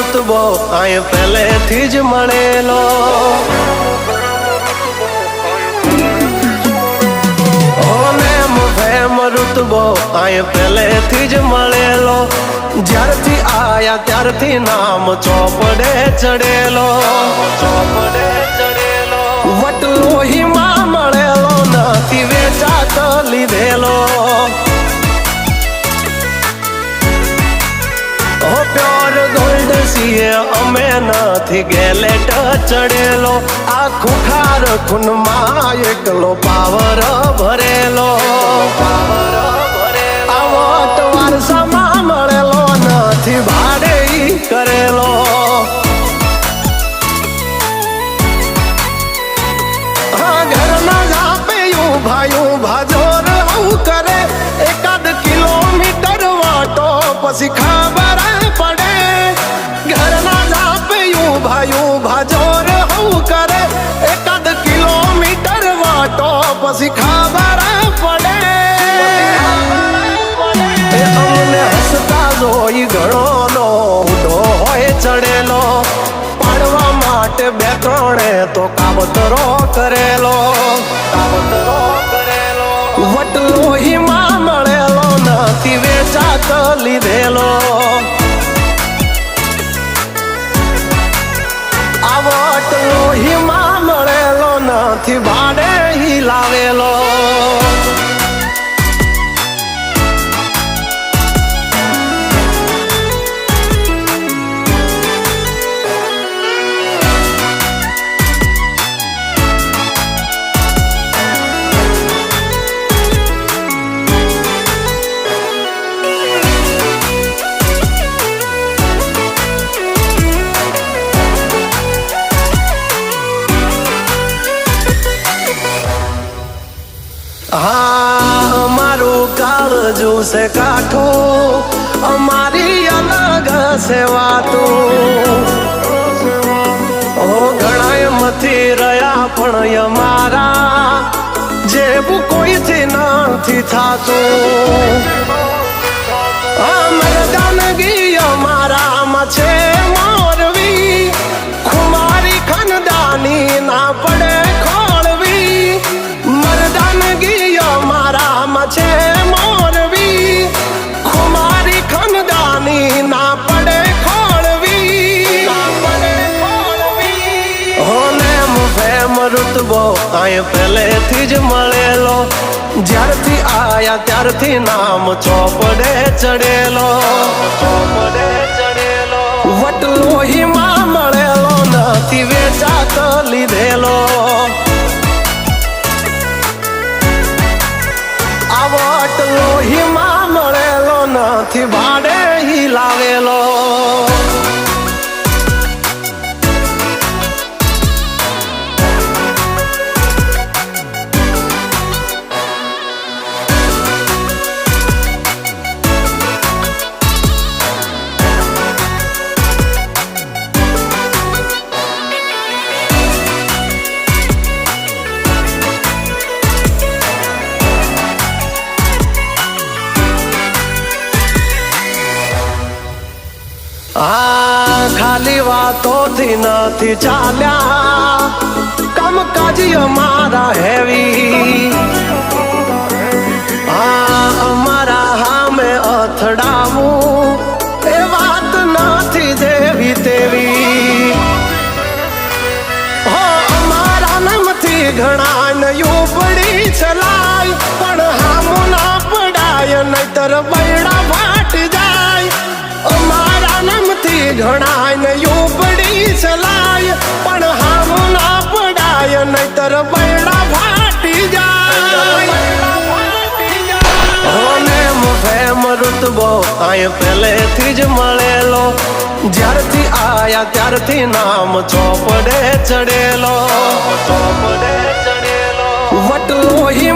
રૂતબો આય પહેલેથી જ મળેલો રૂતબો આય પહેલેથી જ મળેલો જ્યારથી આયા ત્યારથી નામ ચોપડે ચડેલો. ચોપડે ચડેલો. વટલોહીમાં અમે નથી ગેલેટ ચડેલો. આખું ખાર ખૂનમાં એકલો પાવર ભરેલો. પાવર આવો તો વારસામાં મળેલો નથી ભાડે કરેલો. ઘરના જાપે તો કાવતરો કરેલો. કાવતરો કરેલો. વટલોહીમાં મળેલો, નથી વેચાત લીધેલો. આ હિમા મળેલો, નથી ભાડે હી કાળજુ છે કાઠું અમારી અલગ છે વાતું ઓ ઘણા મથી રહ્યા પણ અમારા જેવું કોઈથી નથી થાતું મરદાનગી રૂતબો પહેલેથી જ મળેલો. જ્યારથી આયા ત્યારથી નામ ચોપડે ચડેલો. ચોપડે ચડેલો વટલોહીમાં મળેલો, નથી વેચાત લીધેલો. આ વટલોહીમાં મળેલો, નથી આ ખાલી વાતોથી નથી ચાલ્યા કામકાજી અમારા હેવી આ અમારા હામે અથડાવું એ વાત નથી દેવી તેવી હો અમારા નામથી ઘણા નયું પડી ચલાય પણ હામું ના પડાય નહીતર બૈડા ફાટ બૈડા ફાટી જાય. હોનેમ આય પહેલેથી જ મળેલો. જ્યારથી આયા ત્યારથી નામ ચોપડે ચડેલો ચોપડે ચડેલો. વટલોહી